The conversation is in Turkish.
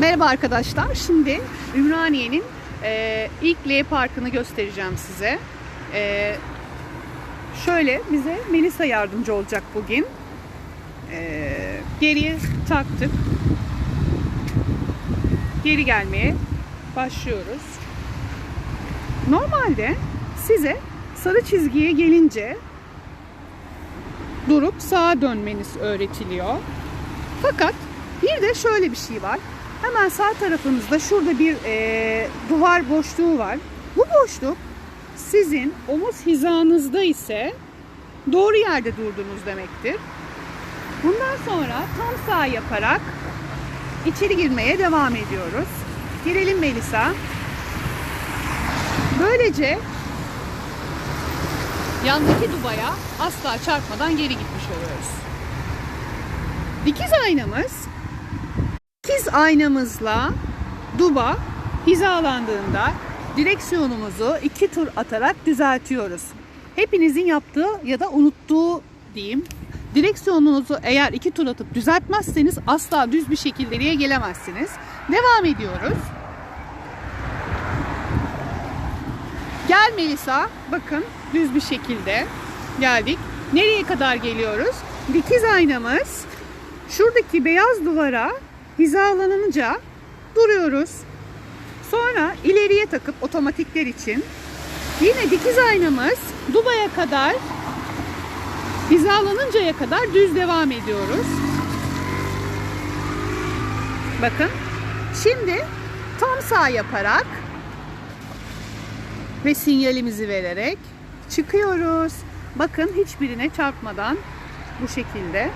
Merhaba arkadaşlar. Şimdi Ümraniye'nin e, ilk L parkını göstereceğim size. E, şöyle bize Melisa yardımcı olacak bugün. E, geriye taktık. Geri gelmeye başlıyoruz. Normalde size sarı çizgiye gelince durup sağa dönmeniz öğretiliyor. Fakat bir de şöyle bir şey var. Hemen sağ tarafınızda şurada bir e, duvar boşluğu var. Bu boşluk sizin omuz hizanızda ise doğru yerde durdunuz demektir. Bundan sonra tam sağ yaparak içeri girmeye devam ediyoruz. Girelim Melisa. Böylece yandaki dubaya asla çarpmadan geri gitmiş oluyoruz. Dikiz aynamız dikiz aynamızla duba hizalandığında direksiyonumuzu iki tur atarak düzeltiyoruz. Hepinizin yaptığı ya da unuttuğu diyeyim. Direksiyonunuzu eğer iki tur atıp düzeltmezseniz asla düz bir şekilde geriye gelemezsiniz. Devam ediyoruz. Gel Melisa. Bakın düz bir şekilde geldik. Nereye kadar geliyoruz? Dikiz aynamız şuradaki beyaz duvara hizalanınca duruyoruz. Sonra ileriye takıp otomatikler için yine dikiz aynamız dubaya kadar hizalanıncaya kadar düz devam ediyoruz. Bakın. Şimdi tam sağ yaparak ve sinyalimizi vererek çıkıyoruz. Bakın hiçbirine çarpmadan bu şekilde